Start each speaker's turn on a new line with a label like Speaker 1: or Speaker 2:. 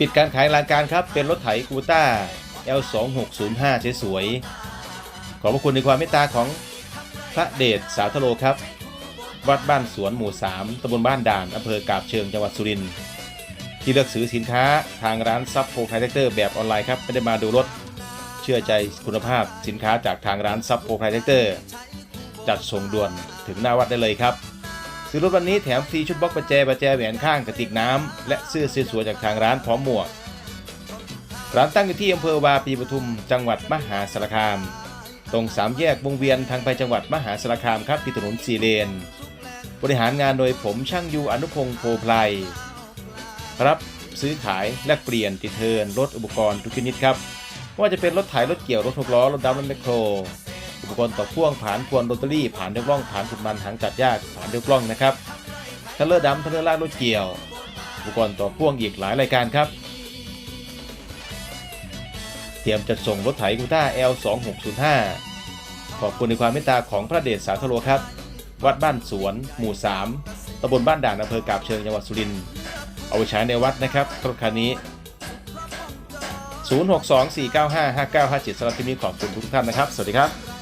Speaker 1: ปิดการขายรายการครับ เป็นรถไถกูต้า L2605 สวยๆขอบพระคุณในความเมตตาของพระเดชสาธโลครับ วัดบ้านสวนหมู่ 3ตำบลบ้านด่านอำเภอกาบเชิงจังหวัดสุรินทร์ที่เลือกซื้อสินค้าทางร้านซับโฟไพเตอร์แบบออนไลน์ครับ ไม่ได้มาดูรถ เชื่อใจคุณภาพสินค้าจากทางร้านซับโฟไพเตอร์จัดส่งด่วนถึงหน้าวัดได้เลยครับ ซื้อรถวันนี้แถมฟรีชุดบล็อกประแจประแจแหวนข้างกระติกน้ำและเสื้อสวยๆจากทางร้านพร้อมหมวก ร้านตั้งอยู่ที่อำเภอวาปีปทุม จังหวัดมหาสารคาม ตรงสามแยกวงเวียนทางไปจังหวัดมหาสารคามครับที่ถนนสีเลน บริหารงานโดยผมช่างยูอนุพงศ์โพไพรรับซื้อขายแลกเปลี่ยนติดเทินรถอุปกรณ์ทุกชนิดครับว่าจะเป็นรถไถรถเกี่ยวรถหกล้อรถดำรถแมคโคร อุปกรณ์ต่อพ่วงผ่านพวนโรตารี่ผ่านเดือกล่องผ่านขุดมันหางจัดยากผ่านเดือกล่องนะครับเทเลอร์ดำเทเลอร์ลากรถเกี่ยวอุปกรณ์ต่อพ่วงอีกหลายรายการครับ เตรียมจัดส่งรถไถกูต้า L2605 ขอบคุณในความเมตตาของพระเดชสาธโลครับ วัดบ้านสวน หมู่ 3ตำบลบ้านด่านอำเภอกาบเชิงจังหวัดสุรินทร์เอาไปใช้ในวัดนะครับรถคันนี้ 062 495 5957สำหรับที่นี้ขอบคุณทุกท่านนะครับ สวัสดีครับ